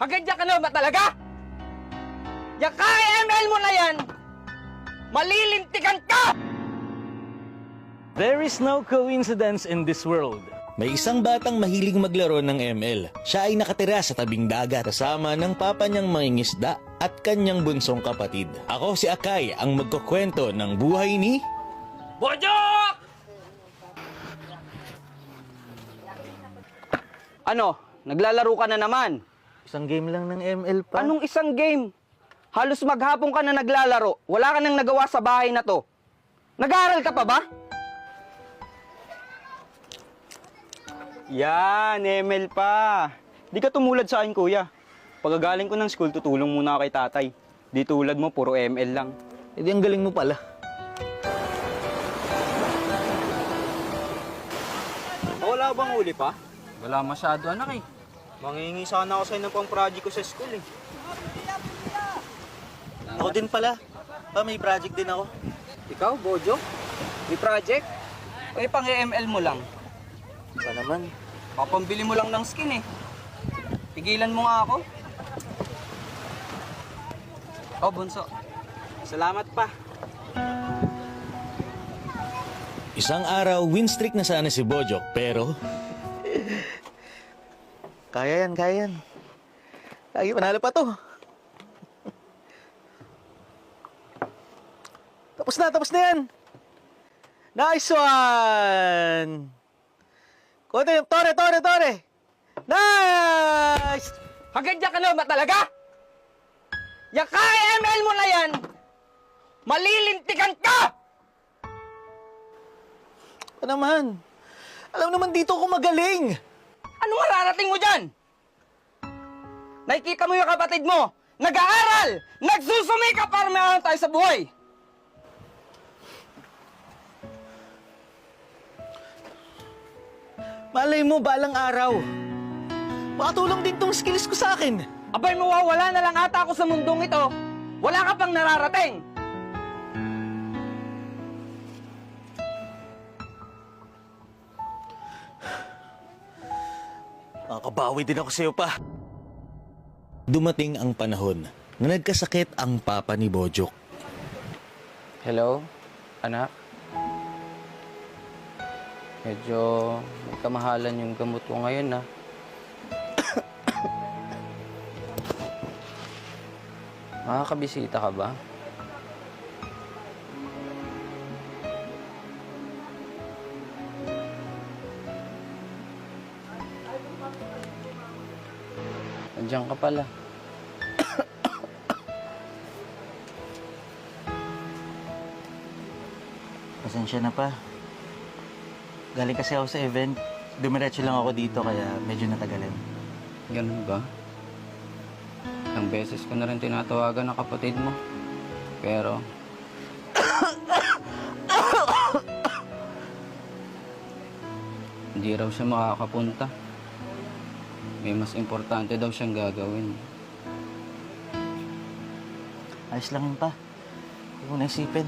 Hagad ka na ba talaga? Yung KML mo na yan, malilintikan ka! There is no coincidence in this world. May isang batang mahilig maglaro ng ML. Siya ay nakatira sa tabing dagat kasama ng papa niyang mangingisda at kanyang bunsong kapatid. Ako si Akay ang magkukwento ng buhay ni... Bojok! Ano? Naglalaro ka na naman? Isang game lang ng ML pa. Anong isang game? Halos maghapon ka na naglalaro. Wala ka nang nagawa sa bahay na to. Nag-aaral ka pa ba? Yan, ML pa. Di ka tumulad sa akin, kuya. Pagagaling ko ng school, tutulong muna ako kay tatay. Di tulad mo, puro ML lang. Eh di ang galing mo pala. Wala bang uli pa? Wala masyado, anak eh. Mangingi sana ako sa'yo ng pang project ko sa school eh. Ako din pala. Pa, may project din ako. Ikaw, Bojo? May project? Eh, pang ML mo lang. Pa naman. Papambili mo lang ng skin eh. Tigilan mo nga ako. Oh, bunso. Salamat pa. Isang araw, win streak na sana si Bojok pero Kaya yan, kaya yan. Lagi panalo pa to. tapos na, tapos na yan. Nice one! Konti, tore, tore, tore! Nice! Hagad ka na ba talaga? Yung KML mo na yan, malilintikan ka! Ano naman? Alam naman dito ako magaling. Ano mararating mo dyan? Nakikita mo yung kapatid mo, nag-aaral, nagsusumika para may tayo sa buhay. Malay mo, balang araw. Makatulong din tong skills ko sa akin. Abay, mawawala na lang ata ako sa mundong ito. Wala ka pang nararating. Makakabawi din ako sa'yo pa. dumating ang panahon na nagkasakit ang papa ni Bojok. Hello, anak. Medyo may kamahalan yung gamot ko ngayon na. Makakabisita ka ba? Andiyan ka pala. Pasensya na pa. Galing kasi ako sa event. Dumiretso lang ako dito kaya medyo natagalan. Ganun ba? Ilang beses ko na rin tinatawagan ng kapatid mo. Pero... Hindi raw siya makakapunta. May mas importante daw siyang gagawin. Ayos lang yun pa. Huwag mo naisipin.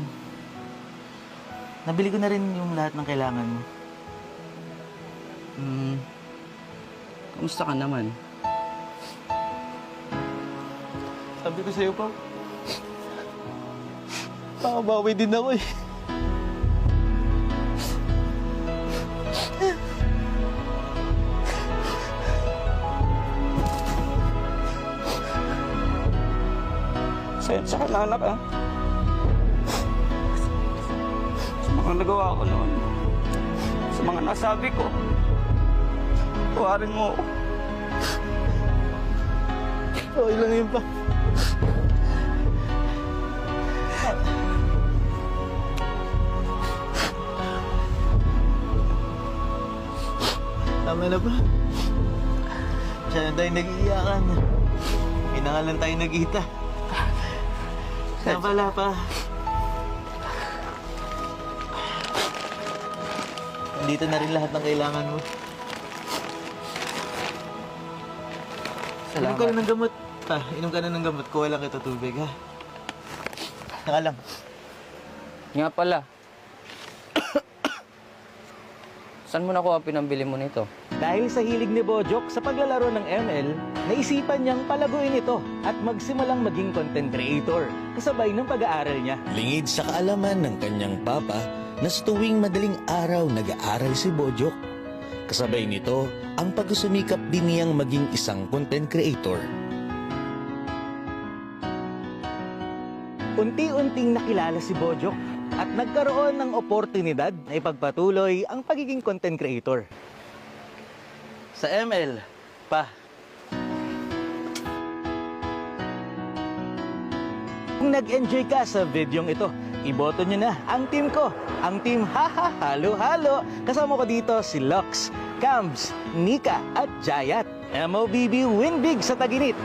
Nabili ko na rin yung lahat ng kailangan mo. Hmm... Kamusta ka naman? Sabi ko sa'yo pa. Makabawi din ako eh. Sensya ka na, anak, ah. Sa mga nagawa ko noon. Sa mga nasabi ko. Tuwarin mo ako. Okay lang yun pa. Tama na ba? Na tayo nag-iiyakan. Pinangalan tayo nag-ita. Kaya pala pa. Nandito na rin lahat ng kailangan mo. Inom ka na ng gamot. Pa, inom ka na ng gamot. Kuha lang kita tubig, ha? Naka lang. Nga pala. Saan mo nakuha pinambili mo nito? Dahil sa hilig ni Bojok sa paglalaro ng ML, naisipan niyang palaguin ito at magsimulang maging content creator kasabay ng pag-aaral niya. Lingid sa kaalaman ng kanyang papa na sa tuwing madaling araw nag-aaral si Bojok. Kasabay nito, ang pagsusumikap din niyang maging isang content creator. Unti-unting nakilala si Bojok at nagkaroon ng oportunidad na ipagpatuloy ang pagiging content creator. Sa ML, pa. Kung nag-enjoy ka sa videong ito, iboto nyo na ang team ko, ang team Haha Halo Halo. Kasama ko dito si Lux, Cams, Nika at Jayat. MOBB win big sa Taginit.